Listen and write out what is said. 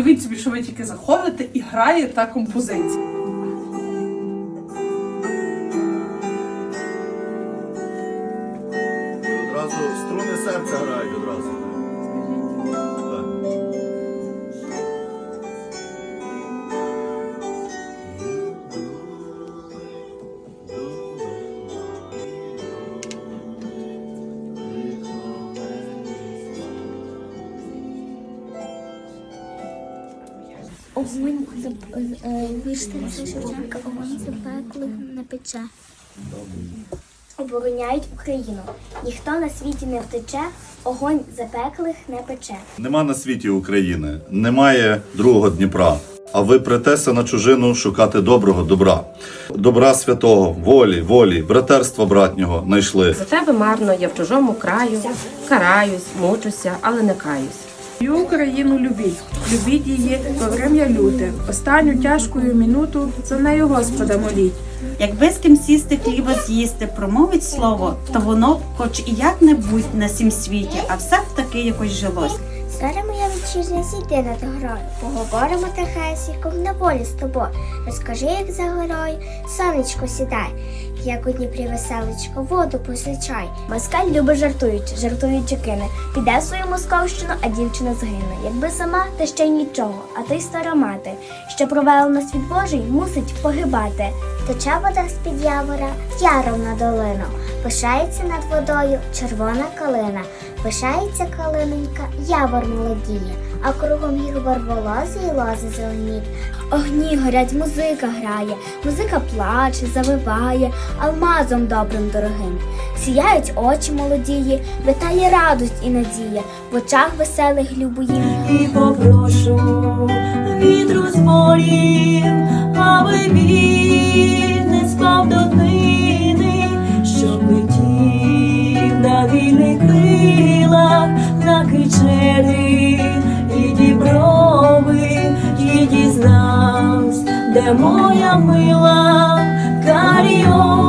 Уявіть собі, що ви тільки заходите і грає та композиція. Одразу струни серця грають одразу. Огонь вірш Шевченка, огонь запеклих не пече. Обороняють Україну. Ніхто на світі не втече, огонь запеклих не пече. Нема на світі України, немає другого Дніпра. А ви претеся на чужину шукати доброго добра, добра святого, волі, волі, братерства братнього знайшли. За тебе марно я в чужому краю, караюсь, мучуся, але не каюсь. Свою Україну любіть, любіть її во врем'я люте. Останню тяжкою минуту за нею Господа моліть. Якби з ким сісти хліба з'їсти, промовить слово, то воно, хоч і як-небудь на сім світі, а все б таки якось жилось. Зоря моя вітчизня зійди над горою, поговоримо тихесіко на волі з тобою. Розкажи, як за горою, сонечко сідай, як Дніпрі веселечко, воду позичай. Москаль любить жартуючи, жартуючи кине. Піде свою московщину, а дівчина згине. Якби сама, та ще й нічого, а ти стара мати, що провела на світ Божий, мусить погибати. Тече вода з-під явора, яром на долину. Пишається над водою червона калина. Пишається калинонька, явор молодіє, а кругом їх барволози і лози зеленіють. Огні горять, музика грає, музика плаче, завиває, алмазом добрим дорогим. Сіяють очі молодії, витає радость і надія, в очах веселих любої. І попрошу вітру з полів, дізнавсь, де моя мила, карі очі, чорні брови.